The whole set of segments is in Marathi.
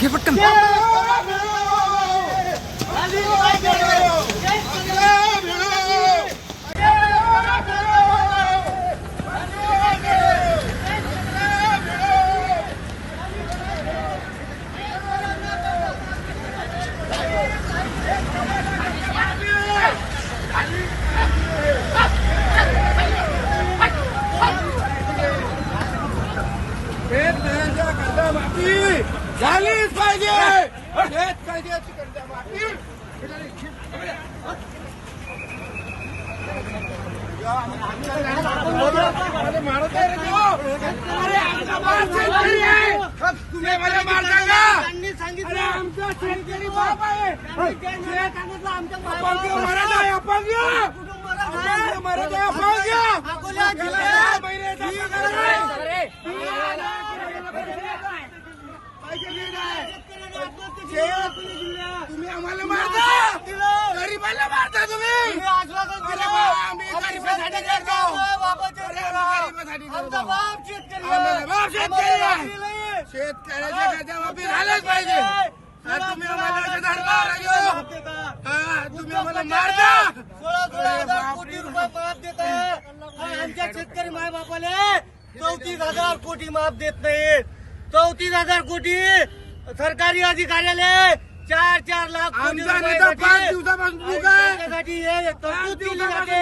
घे पटकन. शेतकऱ्याची कर्जमाफी मला मारत आहे रे तो. आमचा शेतकरी आहे. बाप आहे अपंग मरत आहे अपंग अपंग मरत आहे अपंग याला महिन्याचा पगार आहे. पैसे देत आहे. तुम्ही आम्हाला मारता. गरीबाला मारता तुम्ही. आम्ही गरिबासाठी करतो. आम्हाला बाप शेतकरी आहे. शेतकऱ्याच्या कर्जमाफी झालंच पाहिजे. हा, तुम्ही आम्हाला असे धरणार आहे हो. हा, तुम्ही आम्हाला मारता. अरे बापरे. आमच्या शेतकरी माय बापाले चौतीस हजार कोटी माफ देत नाहीत. चौतीस हजार कोटी सरकारी अधिकाऱ्याले चार चार लाख कोटी आमचा नेता रुपयासाठी- पाच दिवसापासून आहे. हे तरतूद जाते.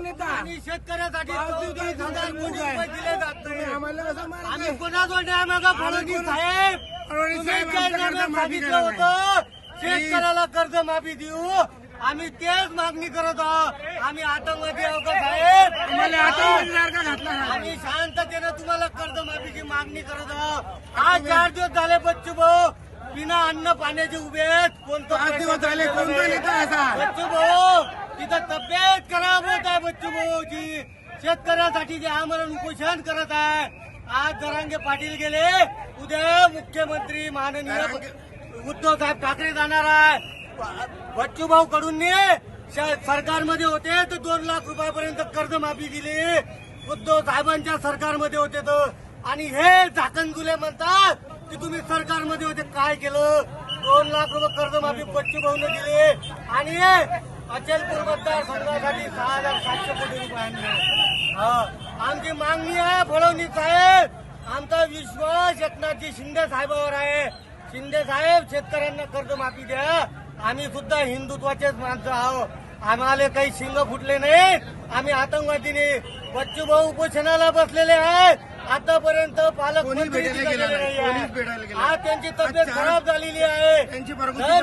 नेता. आणि शेतकऱ्यासाठी पाच चौतीस दिवसापासून हजार बुक कोटी आहे. रुपये दिले जात नाही. आम्हाला कसं आम्ही मारताय? कोणाजवळ न्याय मागा फडणवीस कोणा- साहेब फडणवीस तुम्ही माफी सांगितलं होतं. शेतकऱ्याला कर्ज माफी देऊ. आम्ही तेच मागणी करत आहोत. आम्ही आतंकवादी आहोत साहेब? आम्हाला आतंकवादी सारखा घातला. आम्ही शांततेनं तुम्हाला कर्ज माफीची मागणी करत आहोत. आज चार दिवस झाले बच्चू भाऊ बिना अन्न पाण्याचे उभे आहेत. कोणतं पाच दिवस झाले कोणता नेता असा? बच्चू भाऊ तिथं तब्येत खराब होत आहे बच्चू भाऊची. शेतकऱ्यासाठी जे आमरण उपोषण करत आहे आज जरांगे पाटील गेले. उद्या मुख्यमंत्री माननीय उद्धव साहेब ठाकरे जाणार आहे. बच्चू भाऊ कडून सरकारमध्ये होते तर दोन लाख रुपयापर्यंत कर्जमाफी दिली. उद्धव साहेबांच्या सरकारमध्ये होते तर. आणि हे झाकणगुले म्हणतात की तुम्ही सरकारमध्ये होते काय केलं? दोन लाख रुपये कर्जमाफी बच्चू भाऊन दिले. आणि अचलपूर मतदारसंघासाठी सहा हजार सातशे कोटी रुपयांनी हा. आमची मागणी आहे फडणवीस साहेब. आमचा विश्वास एकनाथजी शिंदे साहेबावर आहे. शिंदे साहेब शेतकऱ्यांना कर्जमाफी द्या. आम्ही सुद्धा हिंदुत्वाचेच माणसं आहोत. आम्हाला काही शिंग फुटले नाहीत. आम्ही आतंकवादी नाही बच्चू भाऊ उपोषणाला बसलेले आहेत. आतापर्यंत गेला आज त्यांची तब्येत खराब झालेली आहे.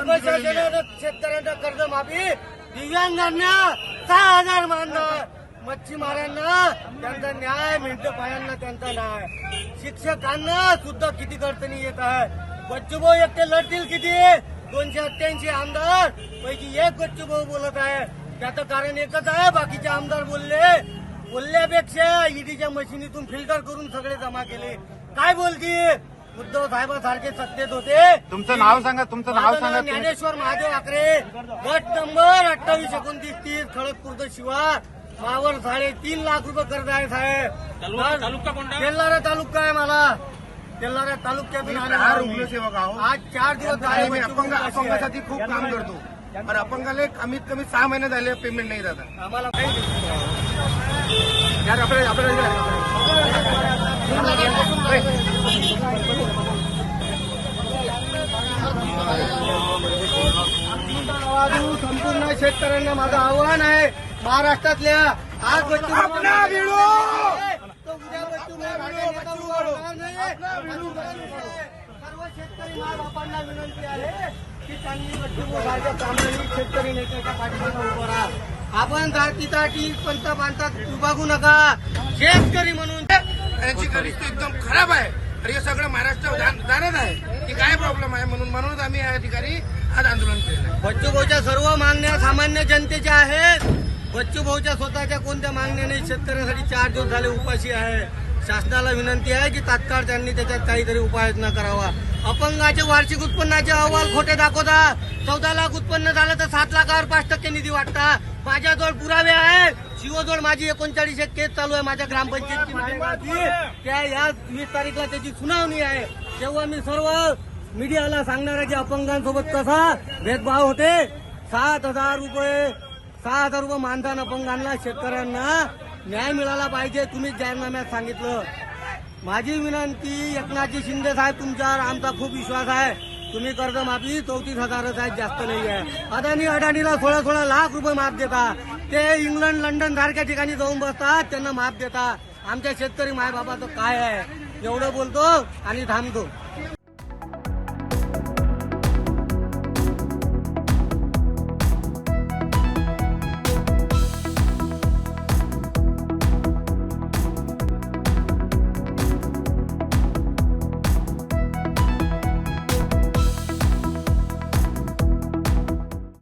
आहे. प्रशासनानं शेतकऱ्यांना कर्जमाफी दिव्यांगांना सहा हजार मानणार मच्छीमारांना त्यांचा न्याय मिळतं पायांना त्यांचा न्याय. शिक्षकांना सुद्धा किती अडचणी येत आहे बच्चूभाऊ एकटे लढतील किती? दोनशे अठ्ठ्याऐंशी आमदार. पैकी एक बच्चूभाऊ बोलत आहे. त्याचं कारण एकच आहे बाकीचे आमदार बोलले. बोलल्यापेक्षा ईडीच्या मशिनीतून फिल्टर करून सगळे जमा केले. काय बोलतील उद्धव साहेबांसारखे सत्तेत होते. तुमचं नाव सांगा तुमचं नाव सांगा. ज्ञानेश्वर महादेव आकरे. गट नंबर अठ्ठावीस एकोणतीस तीस खडकपूर शिवार मावर साडे तीन लाख रुपये कर्ज आहे साहेब. तालुका कोणता? तेलारा तालुका आहे मला. तेलारा तालुक्यातून आले आहे मी. रुग्णसेवक आहो. आज चार दिवस झाले आणि अपंग? अपंगासाठी खूप काम करतो. पण अपंगाला कमीत कमी सहा महिने झाले पेमेंट नाही दादा. आम्हाला संपूर्ण शेतकऱ्यांना माझं आव्हान आहे महाराष्ट्रातल्या आज बच्चू भाऊ- आपला व्हिडिओ! तो उद्या बच्चू भाऊ राजा नेता उभा राहणार नाही. सर्व शेतकरी मायबापांना विनंती आहे की त्यांनी बच्चू प्रामाणिक शेतकरी नेत्याच्या पाठीमागे उभं राहा. आपण जातीसाठी पंत बांधतात विभागू नका. शेतकरी म्हणून त्यांची परिस्थिती एकदम खराब आहे. आणि हे सगळं महाराष्ट्र जाणत आहे की काय प्रॉब्लेम आहे म्हणून म्हणूनच आम्ही या ठिकाणी आज आंदोलन केलं बच्चू भाऊच्या सर्व मागण्या सामान्य जनतेच्या आहेत. बच्चू भाऊच्या स्वतःच्या कोणत्या मागण्या नाही? शेतकऱ्यांसाठी चार दिवस झाले उपाशी आहे. शासनाला विनंती आहे की तात्काळ त्यांनी त्याच्यात काहीतरी उपाययोजना करावा. अपंगाचे वार्षिक उत्पन्नाचे अहवाल खोटे दाखवता. चौदा लाख उत्पन्न झालं तर सात लाखावर पाच टक्के निधी वाटता. माझ्याजवळ पुरावे आहेत शिवजवळ माझी एकोणचाळीस एक केस चालू आहे. माझ्या ग्रामपंचायतची. त्या या वीस तारीखला त्याची सुनावणी आहे. तेव्हा मी सर्व मीडियाला सांगणार की अपंगांसोबत कसा भेदभाव होते सात हजार रुपये सहा हजार रुपये मानधन अपंगांना शेतकऱ्यांना न्याय मिळाला पाहिजे तुम्ही जाहीरनाम्यात सांगितलं. माझी विनंती एकनाथजी शिंदे साहेब तुमच्यावर आमचा खूप विश्वास आहे. तुम्ही कर्जमाफी चौतीस हजारच आहे जास्त नाही आहे अदानी अडाणीला सोळा सोळा लाख रुपये माफ देता. ते इंग्लंड लंडन सारख्या ठिकाणी जाऊन बसतात त्यांना माफ देता. आमच्या शेतकरी मायबाबाचं काय आहे? एवढं बोलतो आणि थांबतो.